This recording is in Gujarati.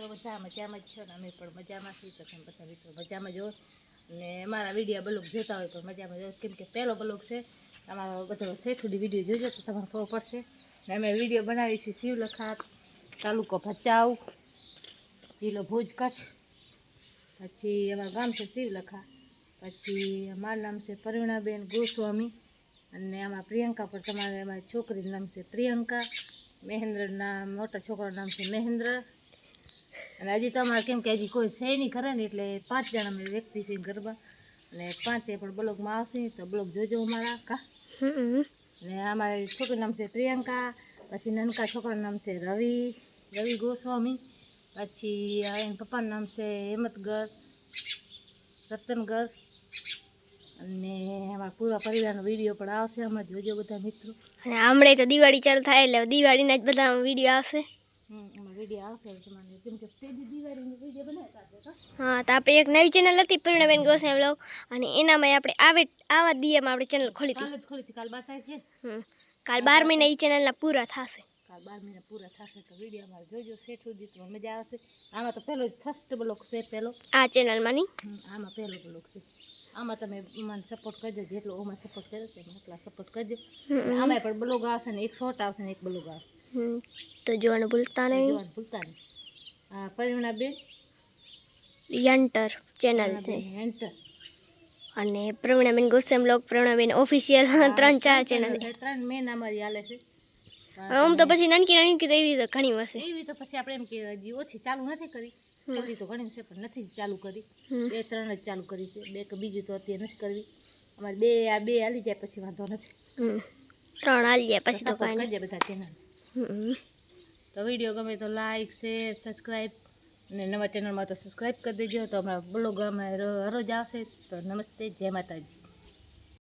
મિત્રો, બધા મજામાં જ છો ને? અમે પણ મજામાં છીએ. તો બધા મિત્રો મજામાં જો અને અમારા વીડિયો બ્લોગ જોતા હોય પણ મજામાં જો કેમ કે પહેલો બ્લોગ છે. અમારો બધો સેઠુડી વીડિયો જોજો તો તમારે ખબર પડશે. ને અમે વીડિયો બનાવી છીએ શિવલખા તાલુકો ભચાઉ, જિલ્લો ભુજ, કચ્છ. પછી અમારું ગામ છે શિવલખા. પછી અમારું નામ છે પરિણાબેન ગોસ્વામી. અને આમાં પ્રિયંકા પણ તમારે, અમારી છોકરીનું નામ છે પ્રિયંકા. મહેન્દ્રના મોટા છોકરાનું નામ છે મહેન્દ્ર. અને હજી તમારે કેમ કે હજી કોઈ છે નહીં ખરે ને એટલે પાંચ જણા અમે વ્યક્તિ છે ગરબા. અને પાંચે પણ બ્લોગમાં આવશે તો બ્લોગ જોજો અમારા કા? અને અમારી છોકરીનું નામ છે પ્રિયંકા પછી નનકા છોકરાનું નામ છે રવિ રવિ ગોસ્વામી પછી એના પપ્પાનું નામ છે હેમતગર રતનગર અને અમારા પૂરા પરિવારનો વીડિયો પણ આવશે આમાં જોજો બધા મિત્રો. અને હમણાં તો દિવાળી ચાલુ થાય એટલે દિવાળીના જ બધા વીડિયો આવશે. વીડિયો આવશે તમારે. કેમ કે પેલી દિવાળીનો વીડિયો બનાવતા હતા. હા તો આપણે એક નવી ચેનલ હતી પૂર્ણબેન ગોસાઈ બ્લોગ અને એનામાં આપણે આવે આવા દિયામાં આપણે ચેનલ ખોલી હતી. કાલ જ ખોલી હતી કાલ બાર તારીખે. હમ. કાલ બાર મહિના એ ચેનલના પૂરા થશે. બાર મહિના પૂરા થશે તો વીડિયો અમારે જોજો શેઠ સુધી તો મજા આવશે. આમાં તો પહેલો ફર્સ્ટ બ્લોક છે પહેલો. આ ચેનલમાં નહીં આમાં પહેલો બ્લોક છે. આમાં તમે મને સપોર્ટ કરજો જેટલો ઓમાં સપોર્ટ કર્યો છે એટલા સપોર્ટ કરજો. આમાં પણ બ્લોગ આવશે ને એક શોર્ટ આવશે ને એક બ્લોગ આવશે. તો જોવાનું ભૂલતા નહીં. જોવાનું ભૂલતા નહીં. આ પરિણા બેન યન્ટર ચેનલ છે. યન્ટર અને પ્રવીણાબેન ગોસ્વામી બ્લોગ પ્રવીણાબેન ઓફિશિયલ ત્રણ ચાર ચેનલ ત્રણ મેન અમારી હાલે છે. આમ તો પછી નાનકી નાનકી તો એવી તો ઘણી વસે એવી તો પછી આપણે એમ કે હજી ઓછી ચાલુ નથી કરી. કરી તો ઘણી છે પણ નથી ચાલુ કરી. બે ત્રણ જ ચાલુ કરી છે. બે કે બીજું તો અત્યારે નથી કરવી. અમારે બે આ બે હાલી જાય પછી વાંધો નથી. ત્રણ હાલ જાય પછી તો કાંઈ કરજે બધા ચેનલ તો વીડિયો ગમે તો લાઈક શેર સબસ્ક્રાઈબ અને નવા ચેનલમાં તો સબસ્ક્રાઈબ કરી દેજો. તો અમારા બ્લોગ અમે રોજ આવશે. તો નમસ્તે જય માતાજી.